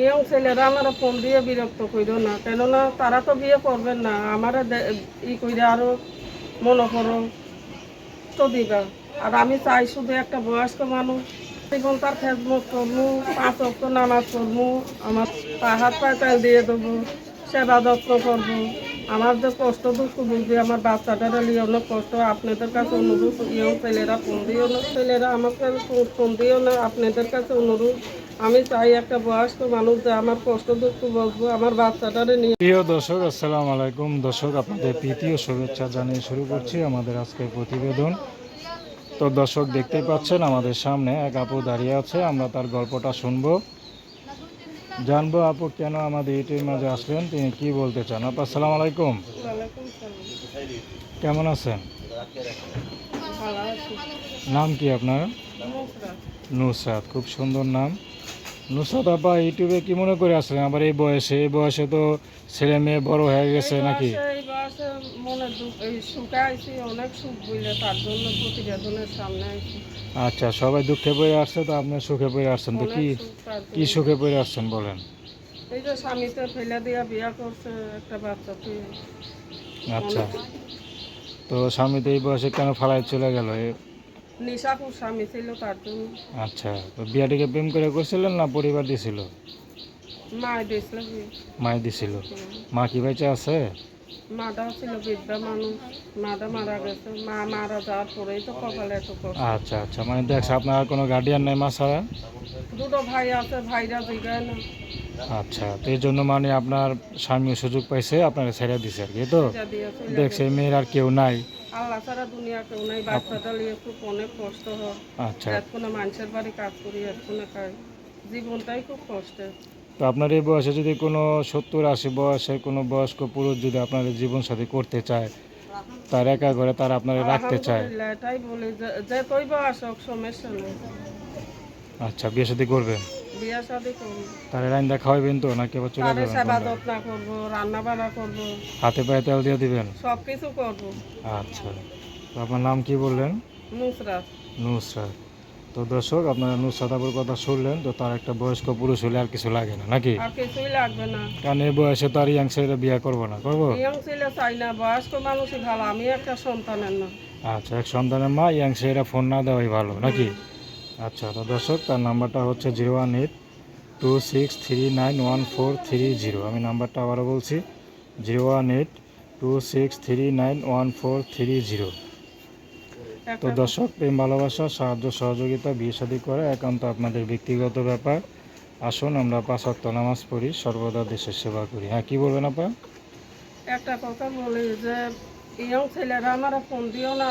Young ছেলেরা আমার phone দিয়ে বিরক্ত করিল না। কেননা তারা তো বিয়ে করবেন না। আমার ই কইরা আরও করো তো দিবা আর আমি চাই শুধু একটা বয়স্ক মানুষ। এখন তার খেদমত করব পাঁচ অক্ট নামাজ পড়ব আমার পা হাত পায়ে তেল দিয়ে দেবো। সেবা যত্ন করব। আমার যে কষ্ট দুঃখ বুঝবে আমার বাচ্চাটারা নিয়ে কষ্ট। আপনাদের কাছে অনুরোধ, ইয়ং ছেলেরা, ফোন দিও না। ছেলেরা আমাকে ফোন- ফোন দিও না। আপনাদের কাছে অনুরোধ, আমি চাই একটা বয়স্ক মানুষ যে আমার কষ্ট দুঃখ বলব আমার বাচ্চাটারে নিয়ে। প্রিয় দর্শক, আসসালামু আলাইকুম। দর্শক, আপনাদের প্রীতীয় শুভেচ্ছা জানিয়ে শুরু করছি আমাদের আজকের প্রতিবেদন। তো দর্শক, দেখতেই পাচ্ছেন আমাদের সামনে এক আপু দাঁড়িয়ে আছে। আমরা তার গল্পটা শুনব। জানব আপু কেন আমাদের ইউটিউব মাঝে আসলেন তিনি কি বলতে চান? আপু আসসালামু আলাইকুম। কেমন আছেন? নাম কি আপনার? নুসরাত। নুসরাত খুব সুন্দর নাম। নুসরাত আপা ইউটিউবে কি মনে করে আসলেন? আবার এই বয়সে এই বয়সে তো ছেলে মেয়ে বড় হয়ে গেছে নাকি? এই বয়সে মনে দুঃখ এই সুখে আইছি অনেক সুখ বুঝলে তার জন্য প্রতিবেদনের সামনে আইছি। আচ্ছা সবাই দুঃখে পড়ে আসছে তো আপনি সুখে পড়ে আসছেন তো কি কি সুখে পড়ে আসছেন বলেন? এই যে স্বামীতে ফেলে দিয়া বিয়া করছে একটা বাচ্চা আচ্ছা। তো স্বামী তো এই বয়সে কেন ফালাই চলে গেল? নিশাপুর স্বামী ছিল তার জন্য। আচ্ছা তো বিয়াটিকে প্রেম করে করছিলেন না পরিবার দিছিল? মায় দিয়েছিল বিয়ে। মাই দিছিল। মা কি বেঁচে আছে? ছিল বৃদ্ধা মানুষ। মাটা মারা গেছে। মা মারা যাওয়ার পরেই তো কপালে এত আচ্ছা আচ্ছা মানে দেখছে আপনার কোনো গার্ডিয়ান নেই মা ছাড়া? দুটো ভাই আছে ভাইরা জিগায় না। আচ্ছা তো এই জন্য মানে আপনার স্বামীও সুযোগ পাইছে আপনাকে ছেড়ে দিছে আর কি তো? দেখছে মেয়ের আর কেউ নাই। আল্লাহ ছাড়া দুনিয়া কেউ নাই বাচ্চাটা নিয়ে খুব অনেক কষ্ট হয়। আচ্ছা। এতক্ষণে মানুষের বাড়ি কাজ করি এতক্ষণে খাই জীবনটাই খুব কষ্টের। তো আপনার এই বয়সে যদি কোনো সত্তর আশি বয়সের কোনো বয়স্ক পুরুষ যদি আপনার জীবন সাথী করতে চায় তার একা ঘরে তার আপনারা রাখতে চায়? এটাই বলি যে- যে তৈব আসক সমস্যা নেই। আচ্ছা বিয়ে সাথে করবেন? বিয়া শাদি করব। তার রান্না খাওয়াবেন তো নাকি আবার চলে যাবেন সেবা কোনটা? যত্ন করব রান্না বান্না করব। হাতে পায়ে তেল দিয়ে দিবেন? সব কিছু করব। আচ্ছা। তো আপনার নাম কি বললেন? নুসরাত। নুসরাত। তো দর্শক আপনারা নুসরাত কথা শুনলেন তো তার একটা বয়স্ক পুরুষ হলে আর কিছু লাগে না নাকি? আর কিছুই লাগবে না। কারণ এই বয়সে তো আর ইয়াং ছেলেরা বিয়ে করব না করব? ইয়ং ছেলে চাই না বয়স্ক মানুষই ভালো আমি একটা সন্তানের না। আচ্ছা এক সন্তানের মা ইয়াং ছেলেরা ফোন না দেওয়াই ভালো নাকি? আচ্ছা তো দর্শক তার নাম্বারটা হচ্ছে zero one eight two six three nine one four three zero. আমি নাম্বারটা আবারও বলছি zero one eight two six three nine one four three zero. তো দর্শক প্রেম ভালোবাসা সাহায্য সহযোগিতা বিয়ে শাদী করা একান্ত আপনাদের ব্যক্তিগত ব্যাপার। আসুন আমরা পাঁচ ওয়াক্ত নামাজ পড়ি সর্বদা দেশের সেবা করি। হ্যাঁ কী বলবেন আপা? একটা কথা বলি যে ইয়ং ছেলেরা আমার ফোন দিও না।